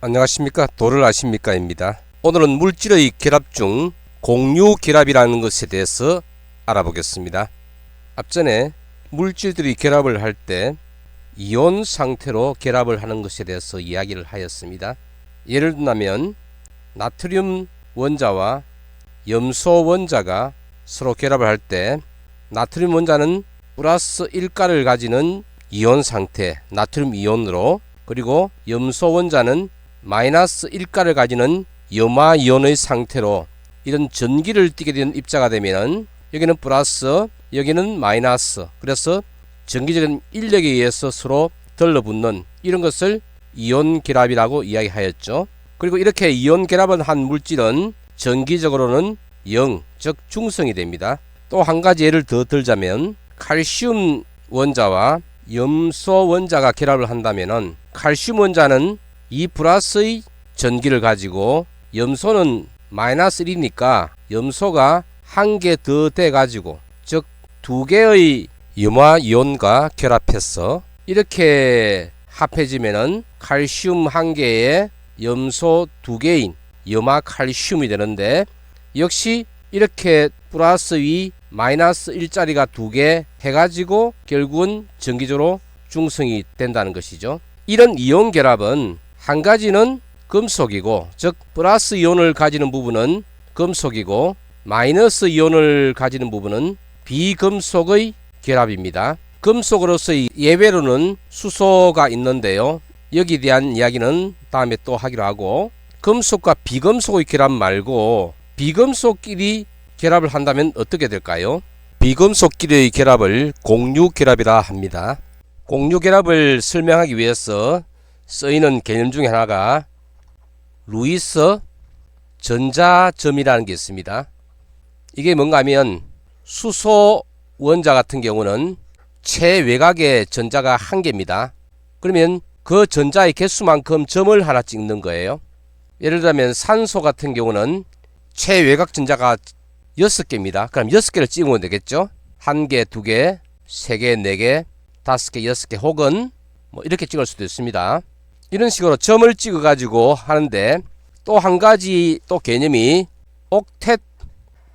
안녕하십니까 도를 아십니까입니다. 오늘은 물질의 결합 중 공유 결합이라는 것에 대해서 알아보겠습니다. 앞전에 물질들이 결합을 할 때 이온 상태로 결합을 하는 것에 대해서 이야기를 하였습니다. 예를 들면 나트륨 원자와 염소 원자가 서로 결합을 할 때 나트륨 원자는 플러스 1가를 가지는 이온 상태 나트륨 이온으로 그리고 염소 원자는 마이너스 1가를 가지는 염화 이온의 상태로 이런 전기를 띠게 되는 입자가 되면은 여기는 플러스 여기는 마이너스 그래서 전기적인 인력에 의해서 서로 들러붙는 이런 것을 이온 결합이라고 이야기하였죠. 그리고 이렇게 이온 결합을 한 물질은 전기적으로는 0, 즉 중성이 됩니다. 또 한 가지 예를 더 들자면 칼슘 원자와 염소 원자가 결합을 한다면은 칼슘 원자는 2 플러스의 전기를 가지고 염소는 마이너스 1이니까 염소가 한 개 더 돼 가지고 즉 두 개의 염화 이온과 결합해서 이렇게 합해지면은 칼슘 한 개에 염소 두 개인 염화 칼슘이 되는데 역시 이렇게 플러스 2 마이너스 1짜리가 두 개 해가지고 결국은 전기적으로 중성이 된다는 것이죠. 이런 이온 결합은 한 가지는 금속이고 즉 플러스 이온을 가지는 부분은 금속이고 마이너스 이온을 가지는 부분은 비금속의 결합입니다. 금속으로서의 예외로는 수소가 있는데요. 여기에 대한 이야기는 다음에 또 하기로 하고 금속과 비금속의 결합 말고 비금속끼리 결합을 한다면 어떻게 될까요? 비금속끼리의 결합을 공유 결합이라 합니다. 공유 결합을 설명하기 위해서 쓰이는 개념 중에 하나가 루이스 전자점이라는 게 있습니다. 이게 뭔가 하면 수소 원자 같은 경우는 최외곽의 전자가 한 개입니다. 그러면 그 전자의 개수만큼 점을 하나 찍는 거예요. 예를 들면 산소 같은 경우는 최외곽 전자가 6개입니다. 그럼 6개를 찍으면 되겠죠? 한 개, 두 개, 세 개, 네 개, 다섯 개, 여섯 개 혹은 뭐 이렇게 찍을 수도 있습니다. 이런 식으로 점을 찍어 가지고 하는데 또 한 가지 또 개념이 옥텟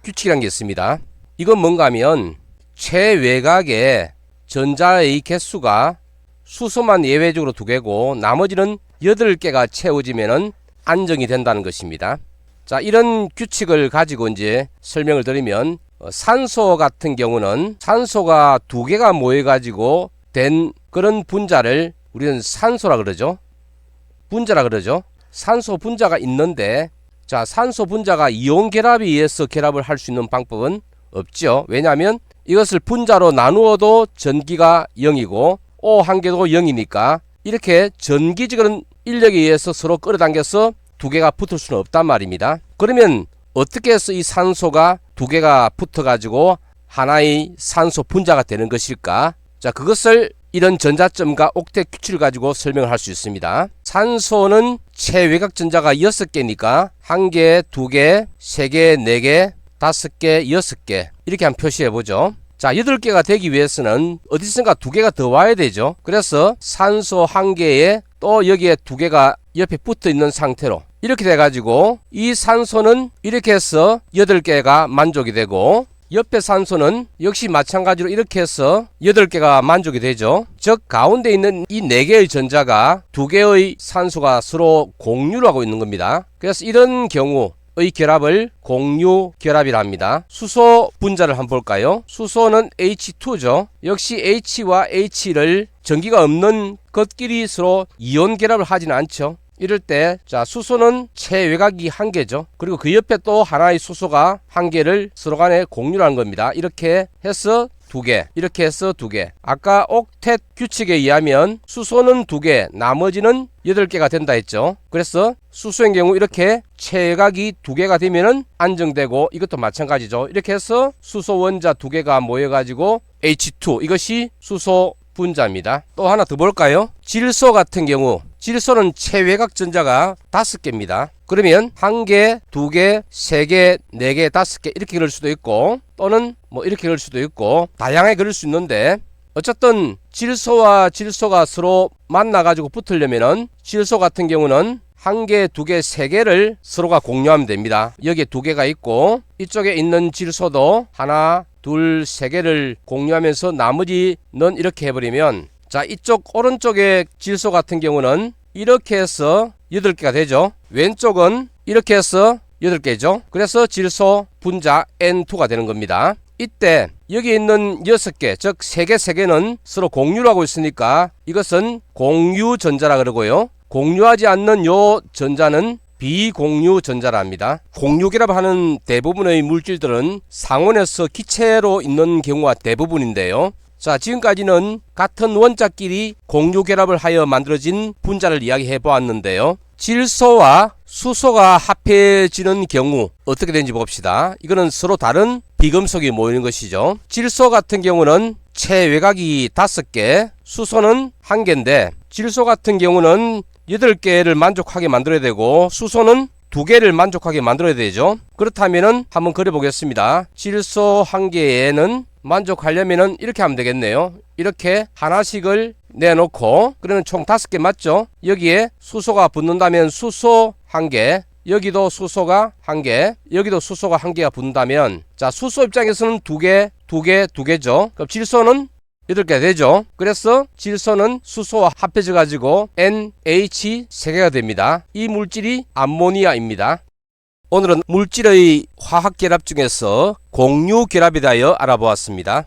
규칙이라는 게 있습니다. 이건 뭔가 하면 최외곽의 전자의 개수가 수소만 예외적으로 두 개고 나머지는 여덟 개가 채워지면은 안정이 된다는 것입니다. 자, 이런 규칙을 가지고 이제 설명을 드리면 어, 산소 같은 경우는 산소가 두 개가 모여 가지고 된 그런 분자를 우리는 산소라 그러죠. 분자라 그러죠. 산소 분자가 있는데 자, 산소 분자가 이온 결합에 의해서 결합을 할 수 있는 방법은 없죠. 왜냐하면 이것을 분자로 나누어도 전기가 0이고 O 한 개도 0이니까 이렇게 전기적인 인력에 의해서 서로 끌어당겨서 두 개가 붙을 수는 없단 말입니다. 그러면 어떻게 해서 이 산소가 두 개가 붙어 가지고 하나의 산소 분자가 되는 것일까? 자, 그것을 이런 전자점과 옥텟 규칙을 가지고 설명을 할 수 있습니다. 산소는 최외곽 전자가 6개니까 한 개, 두 개, 세 개, 네 개, 다섯 개, 여섯 개 이렇게 한번 표시해 보죠. 자, 여덟 개가 되기 위해서는 어디선가 두 개가 더 와야 되죠. 그래서 산소 한 개에 또 여기에 두 개가 옆에 붙어 있는 상태로 이렇게 돼 가지고 이 산소는 이렇게 해서 여덟 개가 만족이 되고 옆에 산소는 역시 마찬가지로 이렇게 해서 8개가 만족이 되죠. 즉 가운데 있는 이 4개의 전자가 2개의 산소가 서로 공유를 하고 있는 겁니다. 그래서 이런 경우 의 결합을 공유 결합이라 합니다. 수소 분자를 한번 볼까요? 수소는 H2죠. 역시 H와 H를 전기가 없는 것끼리 서로 이온 결합을 하지는 않죠. 이럴 때, 자, 수소는 최외곽이 한 개죠. 그리고 그 옆에 또 하나의 수소가 한 개를 서로 간에 공유하는 겁니다. 이렇게 해서 두 개, 이렇게 해서 두 개. 아까 옥텟 규칙에 의하면 수소는 두 개, 나머지는 여덟 개가 된다 했죠. 그래서 수소의 경우 이렇게 최외곽이 두 개가 되면은 안정되고 이것도 마찬가지죠. 이렇게 해서 수소 원자 두 개가 모여가지고 H2 이것이 수소 분자입니다. 또 하나 더 볼까요? 질소 같은 경우 질소는 최외곽 전자가 다섯 개입니다. 그러면 한 개, 두 개, 세 개, 네 개, 다섯 개 이렇게 그릴 수도 있고 또는 뭐 이렇게 그릴 수도 있고 다양하게 그릴 수 있는데 어쨌든 질소와 질소가 서로 만나 가지고 붙으려면은 질소 같은 경우는 한 개, 두 개, 세 개를 서로가 공유하면 됩니다. 여기에 두 개가 있고 이쪽에 있는 질소도 하나, 둘, 세 개를 공유하면서 나머지는 이렇게 해버리면 자 이쪽 오른쪽의 질소 같은 경우는 이렇게 해서 8개가 되죠. 왼쪽은 이렇게 해서 8개죠. 그래서 질소 분자 N2가 되는 겁니다. 이때 여기 있는 6개, 즉 3개, 3개는 서로 공유를 하고 있으니까 이것은 공유 전자라 그러고요. 공유하지 않는 요 전자는 비공유 전자라 합니다. 공유 결합하는 대부분의 물질들은 상온에서 기체로 있는 경우가 대부분인데요. 자, 지금까지는 같은 원자끼리 공유 결합을 하여 만들어진 분자를 이야기해 보았는데요. 질소와 수소가 합해지는 경우 어떻게 되는지 봅시다. 이거는 서로 다른 비금속이 모이는 것이죠. 질소 같은 경우는 최외곽이 5개, 수소는 1개인데 질소 같은 경우는 8개를 만족하게 만들어야 되고 수소는 2개를 만족하게 만들어야 되죠. 그렇다면은 한번 그려 보겠습니다. 질소 한 개에는 만족하려면은 이렇게 하면 되겠네요. 이렇게 하나씩을 내놓고 그러면 총 다섯 개 맞죠? 여기에 수소가 붙는다면 수소 한 개, 여기도 수소가 한 개, 여기도 수소가 한 개가 붙는다면 자 수소 입장에서는 두 개, 두 개, 두 개죠. 그럼 질소는 개 되죠. 그래서 질소는 수소와 합해져 가지고 NH 세 개가 됩니다. 이 물질이 암모니아입니다. 오늘은 물질의 화학 결합 중에서 공유 결합에 대하여 알아보았습니다.